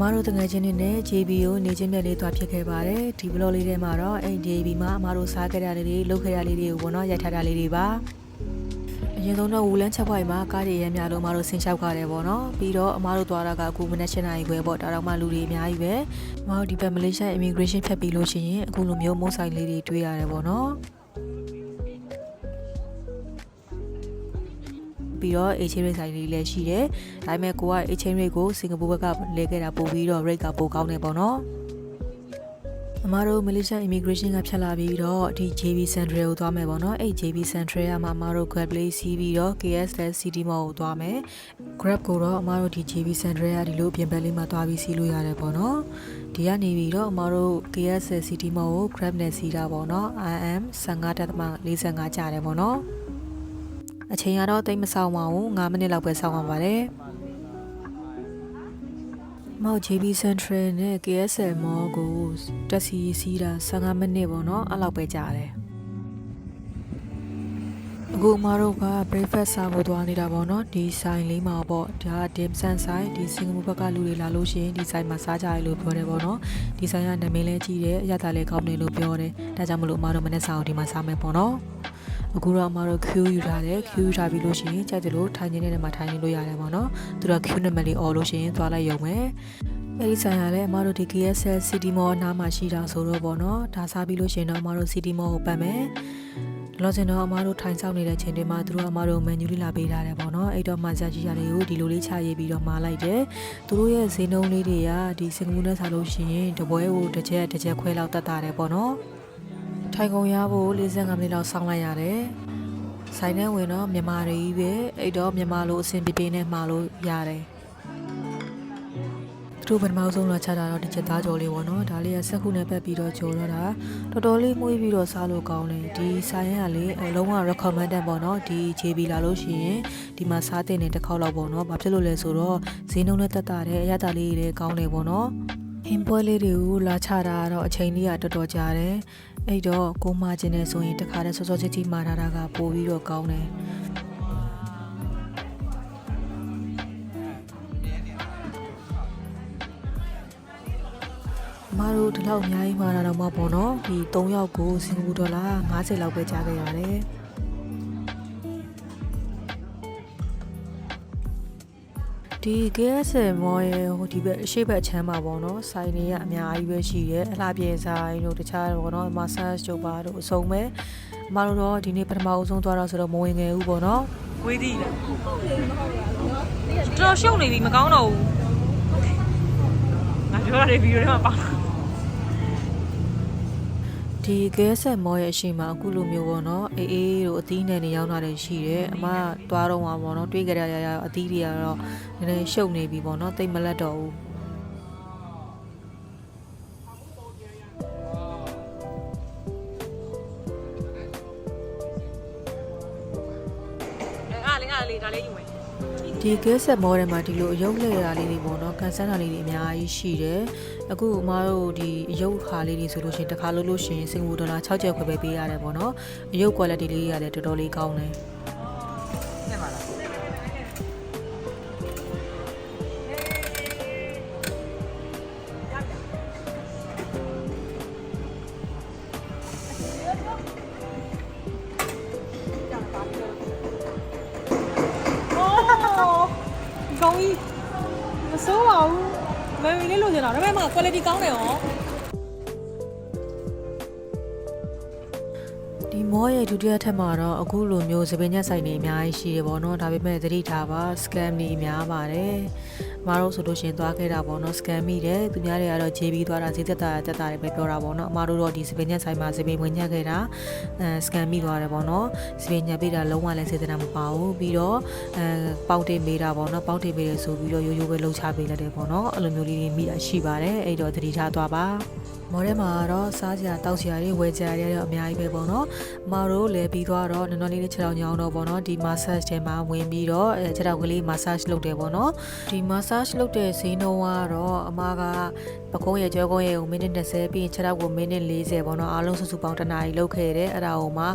မအားတို့တငယ်ချင်းတွေနဲ့ JB ကိုနေချင်းမြတ်လေးသွားဖြစ်ခဲ့ပါတယ်ဒီ vlog လေးထဲမှာတော့အဲ့ JB မှာအမတို့စားခဲ့တာလေးတွေလုပ်ခဲ့တာလေးတွေကိုပေါ့နော်ရိုက်ထားတာလေးတွေပါအရင်ဆုံးတော့ဝူလန်းချက်ပွိုင်မှာကားတွေရဲများလို့အမတို့ဆင်းလျှောက်ကြတယ်ပေါ့နော်ပြီးတော့အမတို့သွားတာကအခုမနေ့7နာရီခွဲပေါ့ဒါတော့မှလူတွေအများကြီးပဲအမတို့ဒီဘက်မလေးရှား immigration ဖြတ်ပြီးလို့ရှိရင်အခုလိုမျိုးမုတ်ဆိုင်လေးတွေတွေ့ရတယ်ပေါ့နော် ပြီးတော့ exchange rate ဆိုင်လေးလည်းရှိတယ်။ဒါပေမဲ့ကိုက exchange rate ကိုစင်ကာပူဘက်ကလဲခဲ့တာပို့ပြီးတော့ rate ကပိုကောင်းတယ်ပေါ့နော်။အမတို့ Malaysia immigration ကဖြတ်လာပြီးတော့ဒီ JB Central ကိုသွားမယ်ပေါ့နော်။အဲ့ JB Central ကမှအမတို့ Grab Play စီးပြီးတော့ KSL City Mall ကိုသွားမယ်။ Grab ကိုတော့အမတို့ဒီ JB Central ကဒီလိုအပြင်ဘက်လေးမှာသွားပြီးစီးလို့ရတယ်ပေါ့နော်။ဒီကနေပြီးတော့အမတို့ KSL City Mall ကို Grab နဲ့စီးတာပေါ့နော်။ IM 15.45ကျတယ်ပေါ့နော်။ အချိန်ကတော့တိတ်မဆောင်ပါဘူး9မိနစ်လောက်ပဲဆောင်ပါပါတယ်မောက် JB Central နဲ့ KSL Mall ကိုတက်စီစီးတာ15မိနစ်ပေါ့နော်အဲ့လောက်ပဲကြာတယ်အခုအမတို့က breakfast စားဖို့သွားနေတာပေါ့နော်ဒီဆိုင်လေးမှာပေါ့ဒါ dim sum ဆိုင်ဒီစင်ကာပူဘက်ကလူတွေလာလို့ရှိရင်ဒီဆိုင်မှာစားကြရလို့ပြောတယ်ပေါ့နော်ဒီဆိုင်ကနာမည်လည်းကြီးတယ်အရသာလည်းကောင်းတယ်လို့ပြောတယ်ဒါကြောင့်မလို့အမတို့မနေ့စားအောင်ဒီမှာစားမယ်ပေါ့နော် အခုတော့အမတို့ queue ယူထားတယ် queue ယူထားပြီးလို့ရှိရင်ကြိုက်တယ်လို့ထိုင်နေတဲ့နေရာမှာထိုင်နေလို့ရတယ်ပေါ့နော်သူတို့ queue နံပါတ်လေးអော်လို့ရှိရင်သွားလိုက်ရုံပဲအဲ့ဒီဆိုင်ရလဲအမတို့ဒီ KSL City Mall အနားမှာရှိတာဆိုတော့ပေါ့နော်ဒါစားပြီးလို့ရှိရင်တော့အမတို့ City Mall ကိုပတ်မယ်လောဆင်တော့အမတို့ထိုင်ဆောင်နေတဲ့ချိန်တွေမှာသူတို့အမတို့ menu လေးလာပေးထားတယ်ပေါ့နော်အဲ့တော့မှဇာကြီးရလေးကိုဒီလိုလေးချရေးပြီးတော့မာလိုက်တယ်သူတို့ရဲ့ဈေးနှုန်းလေးတွေကဒီစင်ကာပူနဲ့စားလို့ရှိရင်တပွဲကိုတစ်ချက်တစ်ချက်ခွဲလောက်တတ်တာတယ်ပေါ့နော် ထိုင်ကုန်ရဖို့45မိနစ်လောက်စောင့်လိုက်ရတယ်။ဆိုင်ထဲဝင်တော့မြန်မာတွေကြီးပဲအဲ့တော့မြန်မာလိုအဆင်ပြေပြေနဲ့မှာလို့ရတယ်။သူတို့ပထမဆုံးတော့ချတာတော့ဒီချက်သားကြော်လေးပေါ့နော်။ဒါလေးကစက်ခုနဲ့ပတ်ပြီးတော့ကြော်တော့တာတော်တော်လေးမှုပြီးတော့စားလို့ကောင်းတယ်။ဒီဆိုင်ရကလေအလုံးဝ recommended ပေါ့နော်။ဒီ JB လာလို့ရှိရင်ဒီမှာစားတဲ့နေတစ်ခေါက်လောက်ပေါ့နော်။ဘာဖြစ်လို့လဲဆိုတော့ဈေးနှုန်းနဲ့တက်တာတဲ့အရသာလေးတွေလည်းကောင်းတယ်ပေါ့နော်။ ဟင်ပွဲလေးတွေကိုလာချတာကတော့အချိန်လေးကတော်တော်ကြာတယ်။အဲ့တော့ကိုမကျင်နေဆိုရင်တခါတည်းစောစောချီချီမာထားတာကပိုပြီးတော့ကောင်းတယ်။မတို့ဒီလောက်အများကြီးမာတာတော့မပေါ့နော်ဒီ3ယောက်ကိုစင်ကာပူဒေါ်လာ50လောက်ပဲကြားခဲ့ရတယ် ဒီ KSL မော်ရဲ့ဟိုဒီဘက်အရှိဘက်ချမ်းမှာပေါ့နော်ဆိုင်တွေကအများကြီးပဲရှိတယ်အလှပြင်ဆိုင်တို့တခြားပေါ့နော် massage တို့ပါတို့အစုံပဲအမတို့တော့ဒီနေ့ပထမအဆုံးသွားတော့ဆိုတော့မဝင်ငယ်ဘူးပေါ့နော်ဝေးသည်လားတော်တော်ရှုပ်နေပြီမကောင်းတော့ဘူးငါပြောရတဲ့ဗီဒီယိုထဲမှာပါ ဒီ KSL မော်ရဲ့အရှိမအခုလိုမျိုးပေါ့နော်အေးအေးတို့အသီးနယ်နေရောက်လာတယ်ရှိတယ်အမသွားတော့မှာပေါ့နော်တွေးကြရရရအသီးတွေကတော့နည်းနည်းရှုပ်နေပြီပေါ့နော်တိတ်မလက်တော့ဘူးအားလေးအားလေးဒါလေးယူမယ် ဒီ gas မောထဲမှာဒီလိုအယုတ်လှည့်တာလေးတွေပေါ့နော်ကန်ဆန်းတာလေးတွေအများကြီးရှိတယ်အခုအမားတို့ဒီအယုတ်ခါလေးတွေဆိုလို့ရှိရင်တစ်ခါလို့လို့ရှိရင်စင်ကာပူဒေါ်လာ6ကျပ်ခွဲပဲပေးရတယ်ပေါ့နော်အယုတ် quality လေးတွေကလည်းတော်တော်လေးကောင်းတယ် ကောင်းကြီးမစိုးပါဘူးမမီလေးလိုချင်တာဒါပေမဲ့ quality ကောင်းတယ်ရော မောရဲ့ဒုတိယထပ်မှာတော့အခုလိုမျိုးသပင်ညက်ဆိုင်တွေအများကြီးရှိတယ်ပေါ့နော်ဒါပေမဲ့သတိထားပါ scam တွေအများပါတယ်မအားတို့ဆိုလို့ရှိရင်သွားခဲ့တာပေါ့နော် scam မိတယ်သူများတွေကတော့ JB သွားတာဈေးသက်တာတက်တာတွေပဲပြောတာပေါ့နော်အမတို့တော့ဒီသပင်ညက်ဆိုင်မှာသပင်ဝင်ညက်ခဲ့တာအဲ scam မိသွားတယ်ပေါ့နော်သပင်ညက်ပေးတာလုံးဝလည်းစေတနာမပါဘူးပြီးတော့အဲပေါက်တင်ပေးတာပေါ့နော်ပေါက်တင်ပေးတယ်ဆိုပြီးတော့ရိုးရိုးပဲလှုပ်ချပေးလိုက်တယ်ပေါ့နော်အဲ့လိုမျိုးလေးတွေမိတာရှိပါတယ်အဲ့တော့သတိထားသွားပါမော်ထဲမှာတော့စားစရာတောက်စရာတွေဝယ်စရာတွေတော့အများကြီးပဲပေါ့နော်အမတို့လည်းပြီးသွားတော့နော်နော်လေးလေးခြေထောက်ညောင်းတော့ပေါ့နော်ဒီ massage ထဲမှာဝင်ပြီးတော့အဲခြေထောက်ကလေး massage လုပ်တယ်ပေါ့နော်ဒီ massage လုပ်တဲ့ဈေးနှုန်းကတော့အမကပကုံးရဲ့ကြောကုံးရဲ့ကိုမိနစ်20ပြီးရင်ခြေထောက်ကိုမိနစ်40ပေါ့နော်အားလုံးစုစုပေါင်းတစ်နာရီလုပ်ခဲ့တယ်အဲ့ဒါဟိုမှာ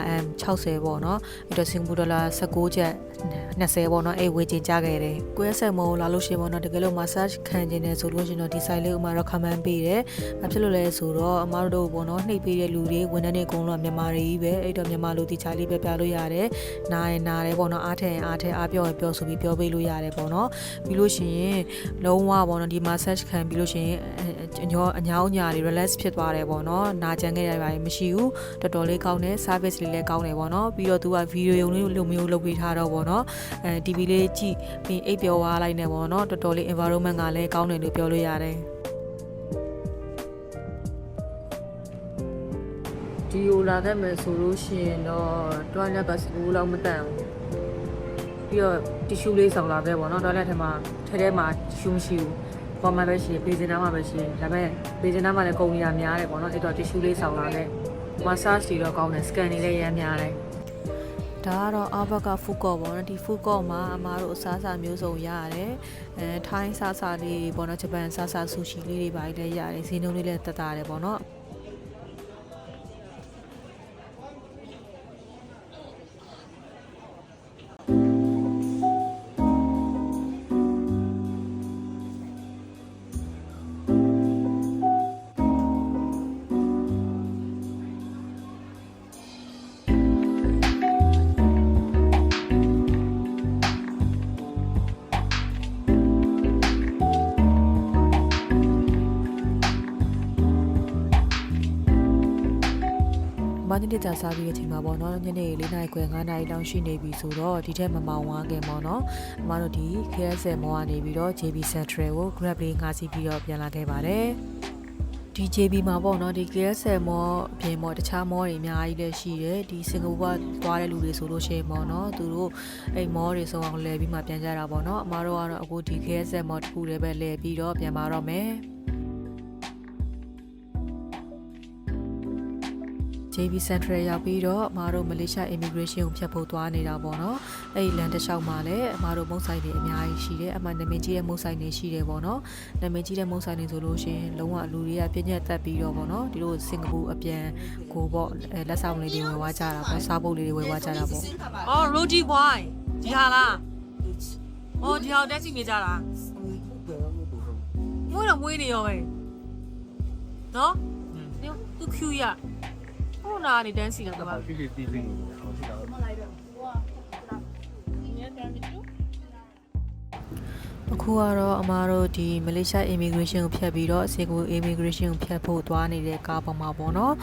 RM 60ပေါ့နော်အဲ့တော့စင်ကာပူဒေါ်လာ19ကျပ် 20ပေါ့နော်အဲ့ဝေချင်ကြခဲ့တယ်ကိုယ့်ဆက်မုံလာလို့ရှိရင်ပေါ့နော်တကယ်လို့ massage ခံခြင်းနဲ့ဆိုလို့ရှိရင်တော့ဒီ site လေးဥမာ recommend ပေးတယ်ဘာဖြစ်လို့လဲဆိုတော့အမားတို့ပေါ့နော်နှိပ်ပေးတဲ့လူတွေဝန်ထမ်းတွေအကုန်လုံးကမြန်မာတွေကြီးပဲအဲ့တော့မြန်မာလူတီချာလေးပဲပြလို့ရတယ်နားရင်နားတယ်ပေါ့နော်အားထက်ရင်အားထက်အားပြောရင်ပြောဆိုပြီးပြောပေးလို့ရတယ်ပေါ့နော်ပြီးလို့ရှိရင်လုံးဝပေါ့နော်ဒီ massage ခံပြီးလို့ရှိရင်အညောအညောင်းညာတွေ relax ဖြစ်သွားတယ်ပေါ့နော်နာကျန်ခဲ့ရပါမရှိဘူးတော်တော်လေးကောင်းတယ် service လေးလည်းကောင်းတယ်ပေါ့နော်ပြီးတော့သူကဗီဒီယိုလေးလိုမျိုးလုပ်ပေးထားတော့ပေါ့နော်အဲ TV လေးကြည့်ပြီးအိပ်ပျော်သွားလိုက်နေပေါ့နော်တော်တော်လေး environment ကလည်းကောင်းတယ်လို့ပြောလို့ရတယ်ဒီကိုလာခဲ့မယ်ဆိုလို့ရှိရင်တော့တွားလက်ကစကူလောက်မတန်ဘူးပြီးတော့တီရှူးလေးဆောင်လာခဲ့ပေါ့နော်တွားလက်ထဲမှာထဲထဲမှာတီရှူးမရှိဘူးပေါ်မှာပဲရှိရင်ပေစင်နာမှာပဲရှိရင်ဒါပေမဲ့ပေစင်နာမှာလည်းကုန်နေတာများတယ်ပေါ့နော်အဲ့တော့တီရှူးလေးဆောင်လာခဲ့ massage တွေတော့ကောင်းတယ် scan တွေလည်းရမ်းများတယ် ဒါကတော့အဘကဖူကော့ပေါ့နော်ဒီဖူကော့မှာအမားတို့အစားအစာမျိုးစုံရတယ်အဲထိုင်းစားစားလေးတွေပေါ့နော်ဂျပန်စားစားဆူရှီလေးတွေပါလည်းရတယ်ဈေးနှုန်းလေးလည်းတက်တာတယ်ပေါ့နော် မညနေကြစားပြီးတဲ့အချိန်မှာပေါ့နော်ညနေ၄နာရီခွဲ9နာရီလောက်ရှိနေပြီဆိုတော့ဒီထက်မမောင်ဝါခင်ပေါ့နော်အမတို့ဒီ KSL မောကနေပြီးတော့ JB Central ကို Grab လေးငှားစီးပြီးတော့ပြန်လာခဲ့ပါတယ်ဒီ JB မှာပေါ့နော်ဒီ KSL မောအပြင်ပေါ့တခြားမောတွေအများကြီးလည်းရှိတယ်ဒီစင်ကာပူကသွားတဲ့လူတွေဆိုလို့ရှိရင်ပေါ့နော်သူတို့အဲ့မောတွေစုံအောင်လဲပြီးမှပြန်ကြတာပေါ့နော်အမတို့ကတော့အခုဒီ KSL မောတစ်ခုလည်းပဲလဲပြီးတော့ပြန်มาတော့မယ် JB Central ရောက်ပြီးတော့အမတို့မလေးရှား immigration ကိုဖြတ်ဖို့သွားနေတာပေါ့နော်။အဲ့ဒီလမ်းတစ်လျှောက်မှာလည်းအမတို့မုတ်ဆိုင်တွေအများကြီးရှိတယ်။အမှနာမည်ကြီးတဲ့မုတ်ဆိုင်တွေရှိတယ်ပေါ့နော်။နာမည်ကြီးတဲ့မုတ်ဆိုင်တွေဆိုလို့ရှိရင်လုံးဝလူတွေကပြည့်ညက်တက်ပြီးတော့ပေါ့နော်။ဒီလိုစင်ကာပူအပြန်ကိုပေါ့အဲလက်ဆောင်လေးတွေဝယ်ဝါကြတာပေါ့။စားဖို့လေးတွေဝယ်ဝါကြတာပေါ့အော် roti boy ဒီဟာလားအော်ဒီဟာတက်စီနေကြတာမွေးတော့မွေးနေရောပဲနော်ဒီသူ Q ရ ကိုရိုနာကနေတန်းစီလာကဘာဖြစ်ဖြစ်ပြီးပြီးအခုကတော့အမားတို့ဒီမလေးရှား immigration ကိုဖြတ်ပြီးတော့အစီအကို immigration ကိုဖြတ်ဖို့သွားနေတဲ့ကားပေါ်မှာပေါ့နော်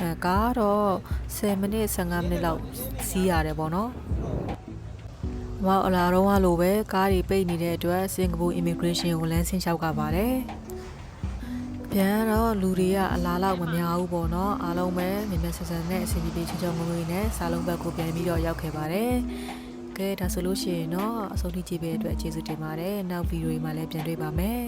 အဲကားကတော့10မိနစ်15မိနစ်လောက်စီးရတယ်ပေါ့နော်မော်အလာတော့လိုပဲကားတွေပိတ်နေတဲ့အတွက်စင်ကာပူ immigration ကိုလမ်းဆင်းလျှောက်ကပါတယ်။ ပြန်တော့လူတွေကအလားလောက်မများဘူးပေါ့နော်အားလုံးပဲမြင်မြင်ဆန်ဆန်နဲ့အစီအပြေချေချောမွေ့မွေ့နဲ့စားလုံးဘက်ကိုပြန်ပြီးတော့ရောက်ခဲ့ပါတယ်ကဲဒါဆိုလို့ရှိရင်တော့အဆုံးထိကြည့်ပေးတဲ့အတွက်ကျေးဇူးတင်ပါတယ်နောက်ဗီဒီယိုတွေမှာလည်းပြန်တွေ့ပါမယ်